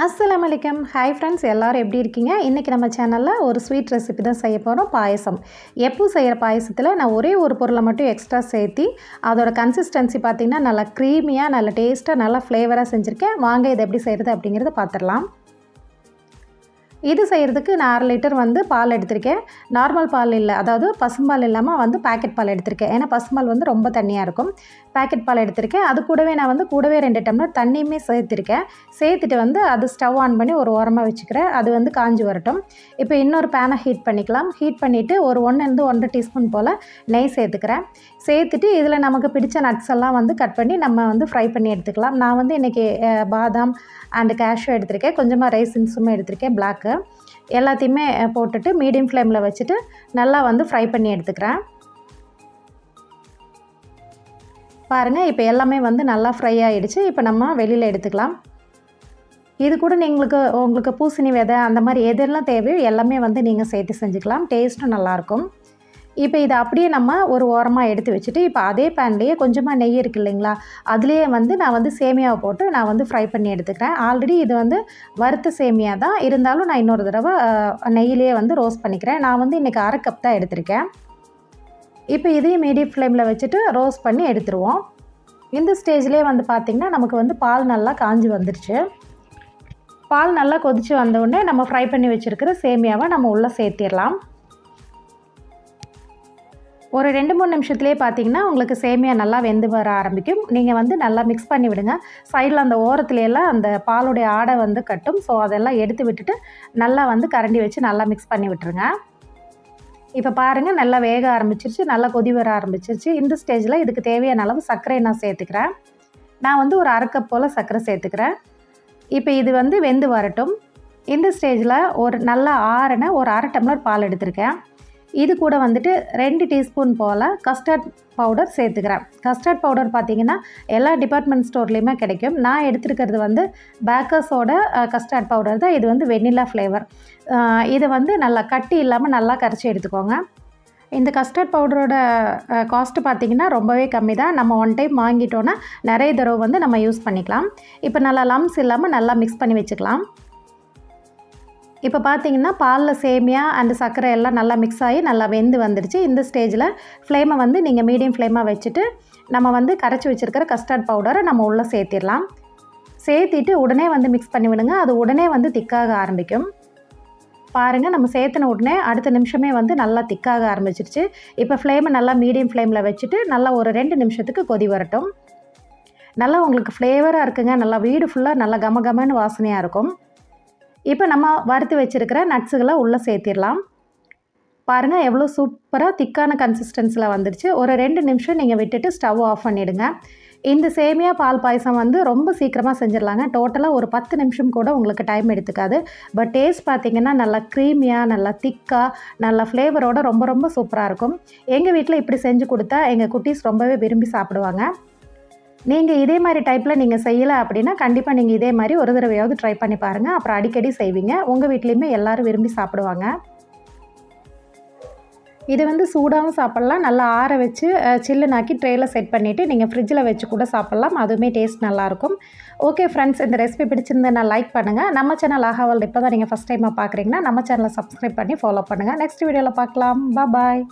அஸ்லாம் வலைக்கம் hi friends எல்லோரும் எப்படி இருக்கீங்க? இன்றைக்கி நம்ம சேனலில் ஒரு ஸ்வீட் ரெசிபி தான் செய்ய போகிறோம் பாயசம். எப்போ செய்கிற பாயசத்தில் நான் ஒரே ஒரு பொருளை மட்டும் எக்ஸ்ட்ரா சேர்த்தி அதோட கன்சிஸ்டன்சி பார்த்திங்கன்னா நல்லா க்ரீமியாக நல்ல டேஸ்ட்டாக நல்லா ஃப்ளேவராக செஞ்சுருக்கேன். வாங்க இதை எப்படி செய்கிறது அப்படிங்கிறத பார்த்துடலாம் இது செய்கிறதுக்கு நான் அரை லிட்டர் வந்து பால் எடுத்திருக்கேன். நார்மல் பால் இல்லை அதாவது பசும்பால் இல்லாமல் வந்து பேக்கெட் பால் எடுத்திருக்கேன். ஏன்னா பசும்பால் வந்து ரொம்ப தண்ணியாக இருக்கும். பேக்கெட் பால் எடுத்திருக்கேன். அது கூடவே நான் வந்து கூடவே ரெண்டு டம்ளர் தண்ணியுமே சேர்த்துருக்கேன். சேர்த்துட்டு வந்து அது ஸ்டவ் ஆன் பண்ணி ஒரு ஓரமாக வச்சுக்கிறேன். அது வந்து காஞ்சி வரட்டும். இப்போ இன்னொரு பேனை ஹீட் பண்ணிக்கலாம். ஹீட் பண்ணிவிட்டு ஒரு ஒன்றுலேருந்து ஒன்றரை டீஸ்பூன் போல் நெய் சேர்த்துக்கிறேன். சேர்த்துட்டு இதில் நமக்கு பிடிச்ச நட்ஸ் எல்லாம் வந்து கட் பண்ணி நம்ம வந்து ஃப்ரை பண்ணி எடுத்துக்கலாம். நான் வந்து இன்றைக்கி பாதாம் அண்டு கேஷ்யூ எடுத்திருக்கேன். கொஞ்சமாக ரைசின்ஸுமே எடுத்திருக்கேன். பிளாக்கு எல்லாத்தையுமே போட்டுட்டு மீடியம் ஃப்ளேமில் வச்சுட்டு நல்லா வந்து ஃப்ரை பண்ணி எடுத்துக்கிறேன். பாருங்கள் இப்போ எல்லாமே வந்து நல்லா ஃப்ரை ஆகிடுச்சு இப்போ நம்ம வெளியில் எடுத்துக்கலாம். இது கூட நீங்களுக்கு உங்களுக்கு பூசணி விதை அந்த மாதிரி எதெல்லாம் தேவையோ எல்லாமே வந்து நீங்கள் சேர்த்து செஞ்சுக்கலாம். டேஸ்ட்டும் நல்லாயிருக்கும் இப்போ இதை அப்படியே நம்ம ஒரு ஓரமாக எடுத்து வச்சுட்டு இப்போ அதே பேன்லேயே கொஞ்சமாக நெய் இருக்கு இல்லைங்களா? அதுலேயே வந்து நான் வந்து சேமியாவை போட்டு நான் வந்து ஃப்ரை பண்ணி எடுத்துக்கிறேன். ஆல்ரெடி இது வந்து வறுத்த சேமியா தான். இருந்தாலும் நான் இன்னொரு தடவை நெய்யிலேயே வந்து ரோஸ்ட் பண்ணிக்கிறேன். நான் வந்து இன்றைக்கி அரை கப் தான் எடுத்திருக்கேன். இப்போ இதையும் மீடியம் ஃப்ளேமில் வச்சுட்டு ரோஸ்ட் பண்ணி எடுத்துருவோம். இந்த ஸ்டேஜ்லேயே வந்து பார்த்திங்கன்னா நமக்கு வந்து பால் நல்லா காஞ்சி வந்துடுச்சு பால் நல்லா கொதித்து வந்தவுடனே நம்ம ஃப்ரை பண்ணி வச்சுருக்கிற சேமியாவை நம்ம உள்ளே சேர்த்திடலாம். ஒரு ரெண்டு மூணு நிமிஷத்துலேயே பார்த்தீங்கன்னா உங்களுக்கு சேமியா நல்லா வெந்து வர ஆரம்பிக்கும். நீங்கள் வந்து நல்லா மிக்ஸ் பண்ணி விடுங்க. சைடில் அந்த ஓரத்துலையெல்லாம் அந்த பாலுடைய ஆடை வந்து கட்டும். ஸோ அதெல்லாம் எடுத்து விட்டுட்டு நல்லா வந்து கரண்டி வச்சு நல்லா மிக்ஸ் பண்ணி விட்டுருங்க. இப்போ பாருங்கள் நல்லா வேக ஆரம்பிச்சிருச்சு. நல்லா கொதி வர ஆரம்பிச்சிருச்சு. இந்த ஸ்டேஜில் இதுக்கு தேவையான அளவு சர்க்கரை நான் சேர்த்துக்கிறேன். நான் வந்து ஒரு அரை கப் போல் சர்க்கரை சேர்த்துக்கிறேன். இப்போ இது வந்து வெந்து வரட்டும். இந்த ஸ்டேஜில் ஒரு நல்லா ஆறின ஒரு அரை டம்ளர் பால் எடுத்திருக்கேன். இது கூட வந்துட்டு ரெண்டு டீஸ்பூன் போல் கஸ்டர்ட் பவுடர் சேர்த்துக்கிறேன். கஸ்டர்ட் பவுடர் பார்த்திங்கன்னா எல்லா டிபார்ட்மெண்ட் ஸ்டோர்லேயுமே கிடைக்கும். நான் எடுத்துருக்கிறது வந்து பேக்கர்ஸோட கஸ்டர்ட் பவுடர் தான். இது வந்து வெண்ணிலா ஃப்ளேவர் இதை வந்து நல்லா கட்டி இல்லாமல் நல்லா கரைச்சி எடுத்துக்கோங்க. இந்த கஸ்டர்ட் பவுடரோட காஸ்ட்டு பார்த்திங்கன்னா ரொம்பவே கம்மி தான். நம்ம ஒன் டைம் வாங்கிட்டோன்னா நிறைய தடவை வந்து நம்ம யூஸ் பண்ணிக்கலாம். இப்போ நல்லா லம்ஸ் இல்லாமல் நல்லா மிக்ஸ் பண்ணி வச்சுக்கலாம். இப்போ பார்த்தீங்கன்னா பாலில் சேமியா அண்ட் சர்க்கரை எல்லாம் நல்லா மிக்ஸ் ஆகி நல்லா வெந்து வந்துடுச்சு. இந்த ஸ்டேஜில் ஃப்ளேமை வந்து நீங்கள் மீடியம் ஃப்ளேமாக வச்சுட்டு நம்ம வந்து கரைச்சி வச்சுருக்கிற கஸ்டர்ட் பவுடரை நம்ம உள்ளே சேர்த்திடலாம். சேர்த்திட்டு உடனே வந்து மிக்ஸ் பண்ணி விடுங்க. அது உடனே வந்து திக்காக ஆரம்பிக்கும். பாருங்கள் நம்ம சேர்த்துன உடனே அடுத்த நிமிஷமே வந்து நல்லா திக்காக ஆரம்பிச்சிருச்சு. இப்போ ஃப்ளேமை நல்லா மீடியம் ஃப்ளேமில் வச்சுட்டு நல்லா ஒரு ரெண்டு நிமிஷத்துக்கு கொதி வரட்டும். நல்லா உங்களுக்கு ஃப்ளேவராக இருக்குங்க. நல்லா வீடு ஃபுல்லாக நல்லா கம கமன்னு வாசனையாக இருக்கும். இப்போ நம்ம வறுத்து வச்சுருக்கிற நட்ஸுகளை உள்ளே சேர்த்திடலாம். பாருங்கள் எவ்வளோ சூப்பராக திக்கான கன்சிஸ்டன்ஸில் வந்துடுச்சு. ஒரு ரெண்டு நிமிஷம் நீங்கள் விட்டுட்டு ஸ்டவ் ஆஃப் பண்ணிவிடுங்க இந்த சேமியா பால் பாயசம் வந்து ரொம்ப சீக்கிரமாக செஞ்சிடலாங்க. டோட்டலாக ஒரு பத்து நிமிஷம் கூட உங்களுக்கு டைம் எடுத்துக்காது. பட் டேஸ்ட் பார்த்திங்கன்னா நல்லா க்ரீமியாக நல்லா திக்காக நல்லா ஃப்ளேவரோட ரொம்ப ரொம்ப சூப்பராக இருக்கும். எங்கள் வீட்டில் இப்படி செஞ்சு கொடுத்தா எங்கள் குட்டீஸ் ரொம்பவே விரும்பி சாப்பிடுவாங்க. நீங்கள் இதே மாதிரி டைப்பில் நீங்கள் செய்யலை அப்படின்னா கண்டிப்பாக நீங்கள் இதே மாதிரி ஒரு தடவையாவது ட்ரை பண்ணி பாருங்கள் அப்புறம் அடிக்கடி செய்வீங்க. உங்கள் வீட்லேயுமே எல்லோரும் விரும்பி சாப்பிடுவாங்க. இது வந்து சூடாகவும் சாப்பிட்லாம். நல்லா ஆற வச்சு சில்லுனாக்கி ட்ரேயில் செட் பண்ணிவிட்டு நீங்கள் ஃப்ரிட்ஜில் வச்சு கூட சாப்பிட்லாம். அதுவுமே டேஸ்ட் நல்லாயிருக்கும் ஓகே ஃப்ரெண்ட்ஸ் இந்த ரெசிபி பிடிச்சிருந்தா நான் லைக் பண்ணுங்கள் நம்ம சேனல் ஆகாவல் இப்போ தான் நீங்கள் ஃபஸ்ட் டைமாக பார்க்குறீங்கன்னா நம்ம சேனலை சப்ஸ்கிரைப் பண்ணி ஃபாலோ பண்ணுங்கள் நெக்ஸ்ட் வீடியோவில் பார்க்கலாம் பாய்